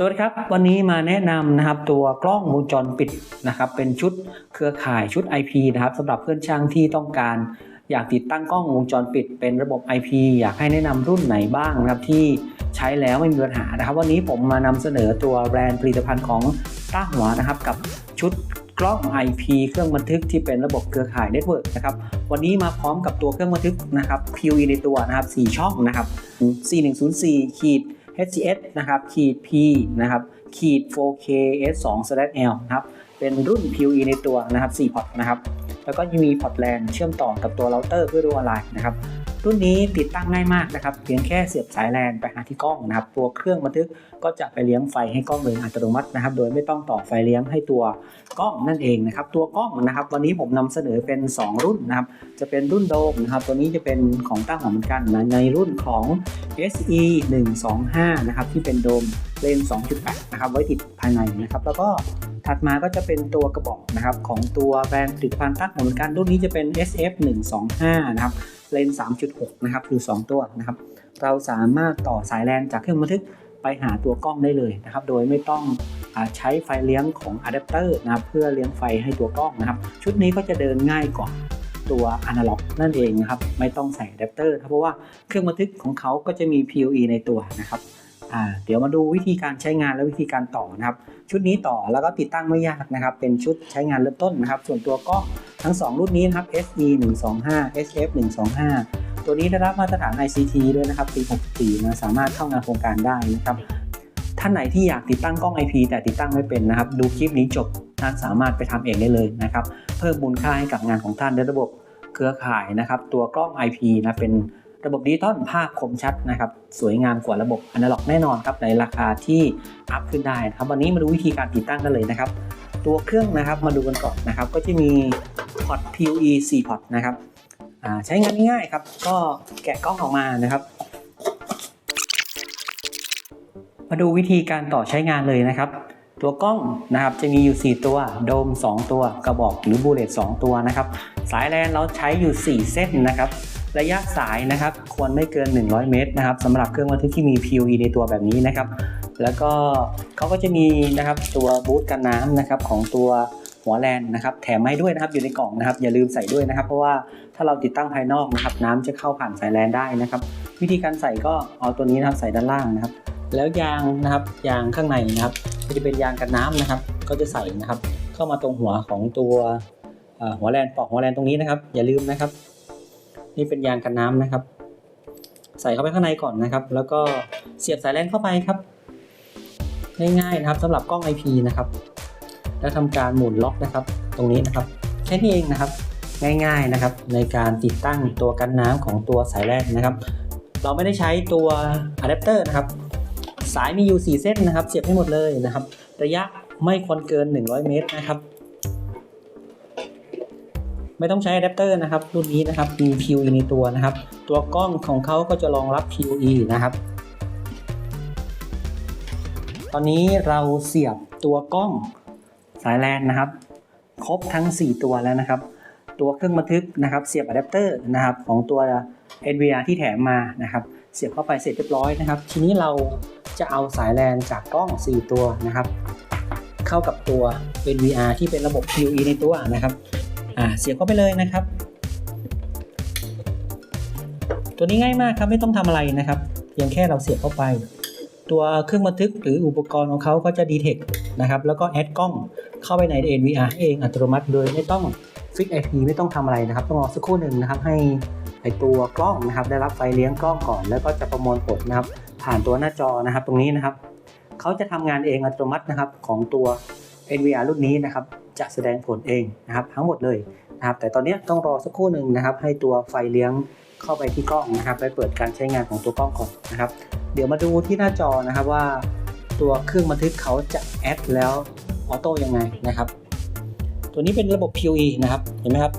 สวัสดีครับ วันนี้มาแนะนำนะครับตัวกล้องวงจรปิดนะครับเป็นชุดเครือข่ายชุด IP นะครับสำหรับเพื่อนช่างที่ต้องการ อยากติดตั้งกล้องวงจรปิด เป็นระบบ IP อยากให้แนะนำรุ่นไหนบ้างนะครับที่ใช้แล้วไม่มีปัญหานะครับ วันนี้ผมมานำเสนอตัวแบรนด์ผลิตภัณฑ์ของต้าหัวนะครับกับชุดกล้อง IP เครื่องบันทึกที่เป็นระบบเครือข่ายเน็ตเวิร์กนะครับ วันนี้มาพร้อมกับตัวเครื่องบันทึกนะครับ PoE ในตัวนะครับ 4 ช่องนะครับ 4104ขีด HCS นะครับขีด P นะครับขีด 4K S2 L นะครับเป็นรุ่น PUE ในตัวนะครับ4พอร์ตนะครับแล้วก็ยังมีพอร์ตแลนเชื่อมต่อกับตัวเราเตอร์เพื่อดูออนไลน์นะครับ รุ่นนี้ติดตั้งง่ายมากนะครับ เพียงแค่เสียบสายแลนไปหาที่กล้องนะครับ ตัวเครื่องบันทึกก็จะไปเลี้ยงไฟให้กล้องเลยอัตโนมัตินะครับ โดยไม่ต้องต่อไฟเลี้ยงให้ตัวกล้องนั่นเองนะครับ ตัวกล้องนะครับ วันนี้ผมนำเสนอเป็น 2 รุ่นนะครับ จะเป็นรุ่นโดมนะครับ ตัวนี้จะเป็นของตั้งของเหมือนกันนะ ในรุ่นของ SE 125นะครับ ที่เป็นโดมเลนส์2.8นะครับ ไว้ติดภายในนะครับ แล้วก็ ถัดมาก็จะเป็นตัวกระบอกนะครับของตัวแบรนด์ผลิตภัณฑ์ตั้งของเหมือนกันรุ่นนี้จะเป็น SF 125นะครับเลนส์3.6 นะครับคือ2ตัวนะครับ เราสามารถต่อสายแลนจากเครื่องบันทึกไปหาตัวกล้องได้เลยนะครับ โดยไม่ต้องอใช้ไฟเลี้ยงของอะแดปเตอร์นะครับเพื่อเลี้ยงไฟให้ตัวกล้องนะครับ ชุดนี้ก็จะเดินง่ายกว่าตัวอนาล็อกนั่นเองนะครับ ไม่ต้องใส่อะแดปเตอร์เพราะว่าเครื่องบันทึกของเขาก็จะมี PoE ในตัวนะครับเดี๋ยวมาดูวิธีการใช้งานและวิธีการต่อนะครับ ชุดนี้ต่อแล้วก็ติดตั้งไม่ยากนะครับ เป็นชุดใช้งานเริ่มต้นนะครับ ส่วนตัวกล้องทั้ง 2 รุ่นนี้นะครับ SE 125 SF 125 ตัวนี้ได้รับมาตรฐาน ICT ด้วยนะครับปี64นะสามารถเข้างานโครงการได้นะครับท่านไหนที่อยากติดตั้งกล้อง IP แต่ติดตั้งไม่เป็นนะครับ ดูคลิปนี้จบท่านสามารถไปทำเองได้เลยนะครับ เพิ่มมูลค่าให้กับงานของท่านในระบบเครือข่ายนะครับ ตัวกล้อง IP นะเป็น ระบบดิจิตอลภาพคมชัดนะครับ สวยงามกว่าระบบอนาล็อกแน่นอนครับในราคาที่อัพขึ้นได้นะครับวันนี้มาดูวิธีการติดตั้งกันเลยนะครับ ตัวเครื่องนะครับมาดูกันก่อนนะครับ ก็จะมีพอร์ต PoE 4พอร์ตนะครับใช้งานง่ายๆครับ ก็แกะกล้องออกมานะครับ มาดูวิธีการต่อใช้งานเลยนะครับ ตัวกล้องนะครับจะมีอยู่ 4 ตัว โดม 2 ตัว กระบอกหรือบูเลต2ตัวนะครับ สายแลนเราใช้อยู่ 4 เส้นนะครับ ระยะสายนะครับควรไม่เกิน 100 เมตรนะครับสำหรับเครื่องบันทึกที่มี PoE ในตัวแบบนี้นะครับ แล้วก็เขาก็จะมีนะครับตัวบูทกันน้ำนะครับของตัวหัวแลนนะครับแถมให้ด้วยนะครับอยู่ในกล่องนะครับ อย่าลืมใส่ด้วยนะครับ เพราะว่าถ้าเราติดตั้งภายนอกนะครับ น้ำจะเข้าผ่านสายแลนได้นะครับ วิธีการใส่ก็เอาตัวนี้นะครับใส่ด้านล่างนะครับ แล้วยางนะครับยางข้างในนะครับก็จะเป็นยางกันน้ำนะครับ ก็จะใส่นะครับ เข้ามาตรงหัวของตัวหัวแลนปอกหัวแลนตรงนี้นะครับ อย่าลืมนะครับ นี่เป็นยางกันน้ำนะครับ ใส่เข้าไปข้างในก่อนนะครับ แล้วก็เสียบสายแลนเข้าไปครับ ง่ายๆนะครับสำหรับกล้อง IP นะครับ แล้วทำการหมุนล็อกนะครับ ตรงนี้นะครับแค่นี้เองนะครับ ง่ายๆนะครับ ในการติดตั้งตัวกันน้ำของตัวสายแลนนะครับ เราไม่ได้ใช้ตัวอะแดปเตอร์นะครับ สายมีอยู่ 4 เส้นนะครับ เสียบให้หมดเลยนะครับ ระยะไม่ควรเกิน 100 เมตรนะครับ ไม่ต้องใช้อะแดปเตอร์นะครับ รุ่นนี้นะครับมี PoE ในตัวนะครับ ตัวกล้องของเขาก็จะรองรับ PoE นะครับ ตอนนี้เราเสียบตัวกล้องสายแลนนะครับ ครบทั้ง 4 ตัวแล้วนะครับ ตัวเครื่องบันทึกนะครับ เสียบอะแดปเตอร์นะครับของตัว NVR ที่แถมมานะครับ เสียบเข้าไปเสร็จเรียบร้อยนะครับ ทีนี้เราจะเอาสายแลนจากกล้อง 4 ตัวนะครับ เข้ากับตัว NVR ที่เป็นระบบ PoE ในตัวนะครับ อ่าเสียบเข้าไปเลยนะครับ ตัวนี้ง่ายมากครับไม่ต้องทำอะไรนะครับ เพียงแค่เราเสียบเข้าไป ตัวเครื่องบันทึกหรืออุปกรณ์ของเขาก็จะดีเทคนะครับ แล้วก็แอดกล้องเข้าไปใน NVR ให้เองอัตโนมัติโดยไม่ต้องฟิก IP ไม่ต้องทำอะไรนะครับ ต้องรอสักครู่หนึ่งนะครับ ให้ไอตัวกล้องนะครับ ได้รับไฟเลี้ยงกล้องก่อน แล้วก็จะประมวลผลนะครับ ผ่านตัวหน้าจอนะครับ ตรงนี้นะครับเขาจะทำงานเองอัตโนมัตินะครับของตัว NVR รุ่นนี้นะครับ จะแสดงผลเองนะครับทั้งหมดเลยนะครับแต่ตอนนี้ต้องรอสักครู่หนึ่งนะครับ ให้ตัวไฟเลี้ยงเข้าไปที่กล้องนะครับไปเปิดการใช้งานของตัวกล้องก่อนนะครับ เดี๋ยวมาดูที่หน้าจอนะครับว่า ตัวเครื่องบันทึกเขาจะแอดแล้วออโต้ยังไงนะครับ ตัวนี้เป็นระบบ PoE นะครับเห็นไหมครับ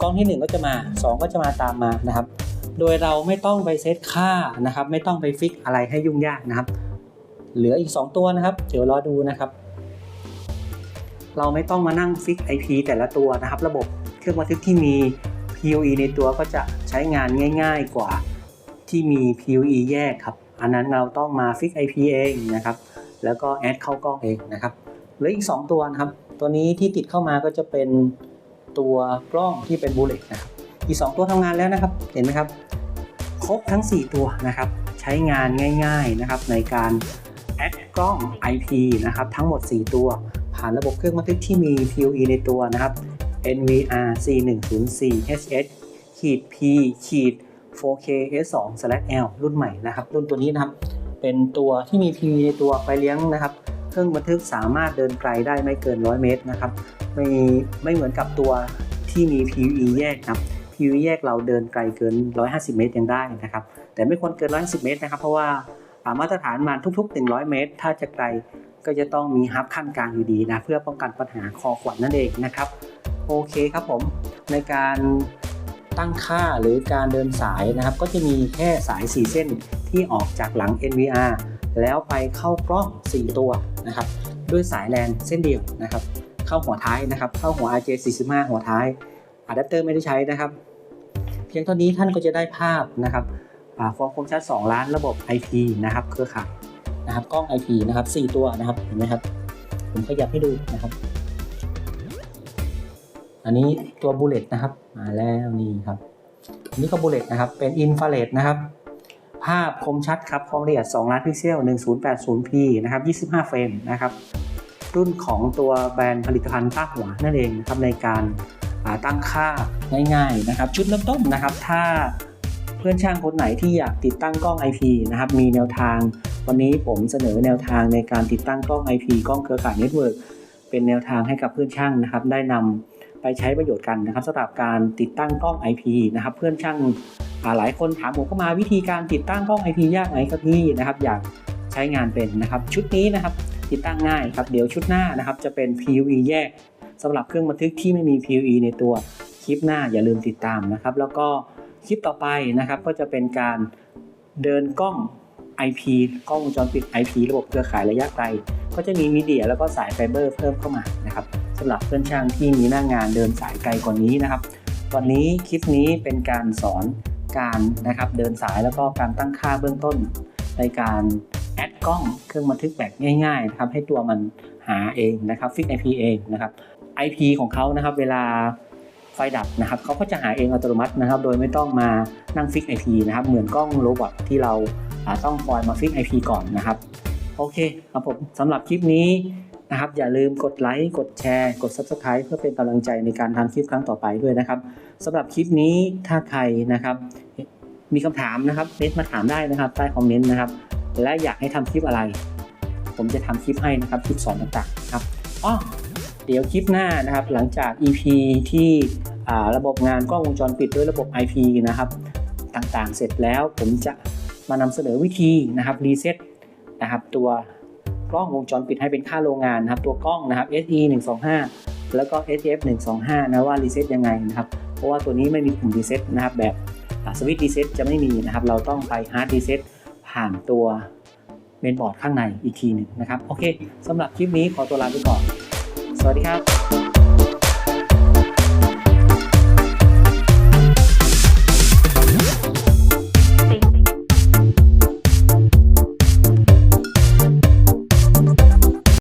กล้องที่ 1 ก็จะมา 2 ก็จะมาตามมานะครับ โดยเราไม่ต้องไปเซตค่านะครับ ไม่ต้องไปฟิกอะไรให้ยุ่งยากนะครับ เหลืออีก 2 ตัวนะครับ เดี๋ยวรอดูนะครับ เราไม่ต้องมานั่งฟิก IP แต่ละตัวนะครับ ระบบเครื่องบันทึกที่มี PoE ในตัวก็จะใช้งานง่าย ๆกว่าที่มี PoE แยกครับ อันนั้นเราต้องมาฟิก IP เองนะครับ แล้วก็แอดเข้ากล้องเองนะครับหลืออีก 2 ตัวนะครับ ตัวนี้ที่ติดเข้ามาก็จะเป็นตัวกล้องที่เป็นบูเลตนะครับ อีก 2 ตัวทำงานแล้วนะครับ เห็นไหมครับ ครบทั้ง 4 ตัวนะครับ ใช้งานง่าย ๆนะครับ ในการแอดกล้อง IP นะครับ ทั้งหมด 4 ตัว ผ่านระบบเครื่องบันทึกที่มี PoE ในตัวนะครับ NVR C104 HS ขีด P ขีด 4K S2 L รุ่นใหม่นะครับ รุ่นตัวนี้นะครับ เป็นตัวที่มี PoE ในตัวไฟเลี้ยงนะครับ เครื่องบันทึกสามารถเดินไกลได้ไม่เกิน 100 เมตรนะครับ ไม่ไม่เหมือนกับตัวที่มี PoE แยกนะครับ PoE แยกเราเดินไกลเกิน 150 เมตรยังได้นะครับ แต่ไม่ควรเกิน 150 เมตรนะครับ เพราะว่าอ่ามาตรฐานมันทุก ๆ 100 เมตร ถ้าจะไกล ก็จะต้องมีฮับขั้นกลางอยู่ดีนะเพื่อป้องกันปัญหาคอขวัญนั่นเองนะครับ โอเคครับผมในการตั้งค่าหรือการเดินสายนะครับ ก็จะมีแค่สาย 4 เส้นที่ออกจากหลัง NVR แล้วไปเข้ากล้อง 4 ตัวนะครับ ด้วยสายแลนเส้นเดียวนะครับ เข้าหัวท้ายนะครับ เข้าหัว RJ45 หัวท้ายอะแดปเตอร์ไม่ได้ใช้นะครับ เพียงเท่านี้ท่านก็จะได้ภาพนะครับอ่าฟอร์มคมชัด 2 ล้านระบบ IP นะครับ เครือข่าย นะครับกล้อง IP นะครับ4ตัวนะครับเห็นไหมครับ ผมขยับให้ดูนะครับ อันนี้ตัวบูเลตนะครับมาแล้วนี่ครับอันนี้ก็บูเลตนะครับเป็นอินฟราเรดนะครับ ภาพคมชัดครับความละเอียด2ล้านพิกเซล 1080p นะครับ 25 เฟรมนะครับ รุ่นของตัวแบรนด์ผลิตภัณฑ์ต้าหัวนั่นเองนะครับในการาตั้งค่าง่ายๆนะครับ ชุดเริ่มต้นนะครับ ถ้าเพื่อนช่างคนไหนที่อยากติดตั้งกล้อง IP นะครับ มีแนวทาง วันนี้ผมเสนอแนวทางในการติดตั้งกล้อง IP กล้องเครือข่ายเน็ตเวิร์กเป็นแนวทางให้กับเพื่อนช่างนะครับ ได้นำไปใช้ประโยชน์กันนะครับสำหรับการติดตั้งกล้อง IP นะครับเพื่อนช่างหลายคนถามผมเข้ามาวิธีการติดตั้งกล้อง IP ยากไหมครับพี่นะครับ อยากใช้งานเป็นนะครับ ชุดนี้นะครับติดตั้งง่ายครับเดี๋ยวชุดหน้านะครับจะเป็น PoE แยกสำหรับเครื่องบันทึกที่ไม่มี PoE ในตัวคลิปหน้าอย่าลืมติดตามนะครับ แล้วก็คลิปต่อไปนะครับก็จะเป็นการเดินกล้อง IP กล้องวงจรปิด IP ระบบเครือข่ายระยะไกล ก็จะมีมีเดียแล้วก็สายไฟเบอร์เพิ่มเข้ามานะครับสำหรับเพื่อนช่างที่มีหน้างานเดินสายไกลกว่านี้นะครับ วันนี้คลิปนี้เป็นการสอนการนะครับเดินสายแล้วก็การตั้งค่าเบื้องต้น ในการแอดกล้องเครื่องบันทึกแบบง่ายๆนะครับให้ตัวมันหาเองนะครับฟิก IP เองนะครับ IP ของเขานะครับเวลาไฟดับนะครับเขาก็จะหาเองอัตโนมัตินะครับ โดยไม่ต้องมานั่งฟิก IP นะครับเหมือนกล้องโรบอทที่เรา อ่าต้องคอยมาฟิก IP ก่อนนะครับ โอเคครับผมสำหรับคลิปนี้นะครับ อย่าลืมกดไลค์กดแชร์ กด Subscribe เพื่อเป็นกำลังใจในการทำคลิปครั้งต่อไปด้วยนะครับสำหรับคลิปนี้ถ้าใครนะครับมีคำถามนะครับเมนมาถามได้นะครับใต้คอมเมนต์นะครับ และอยากให้ทำคลิปอะไร ผมจะทำคลิปให้นะครับคลิปสอนต่างๆครับอ๋อเดี๋ยวคลิปหน้านะครับหลังจาก EP ที่อ่ระบบงานกล้องวงจรปิดด้วยระบบ IP นะครับ ต่างๆ เสร็จแล้วผมจะ มานำเสนอวิธีนะครับรีเซ็ตนะครับตัวกล้องวงจรปิดให้เป็นค่าโรงงานนะครับตัวกล้องนะครับ SE 125แล้วก็ SF 125นะว่ารีเซ็ตยังไงนะครับเพราะว่าตัวนี้ไม่มีปุ่มรีเซ็ตนะครับแบบสวิตช์รีเซ็ตจะไม่มีนะครับเราต้องไปฮาร์ดรีเซ็ตผ่านตัวเมนบอร์ดข้างในอีกทีหนึ่งนะครับโอเคสำหรับคลิปนี้ขอตัวลาไปก่อน สวัสดีครับ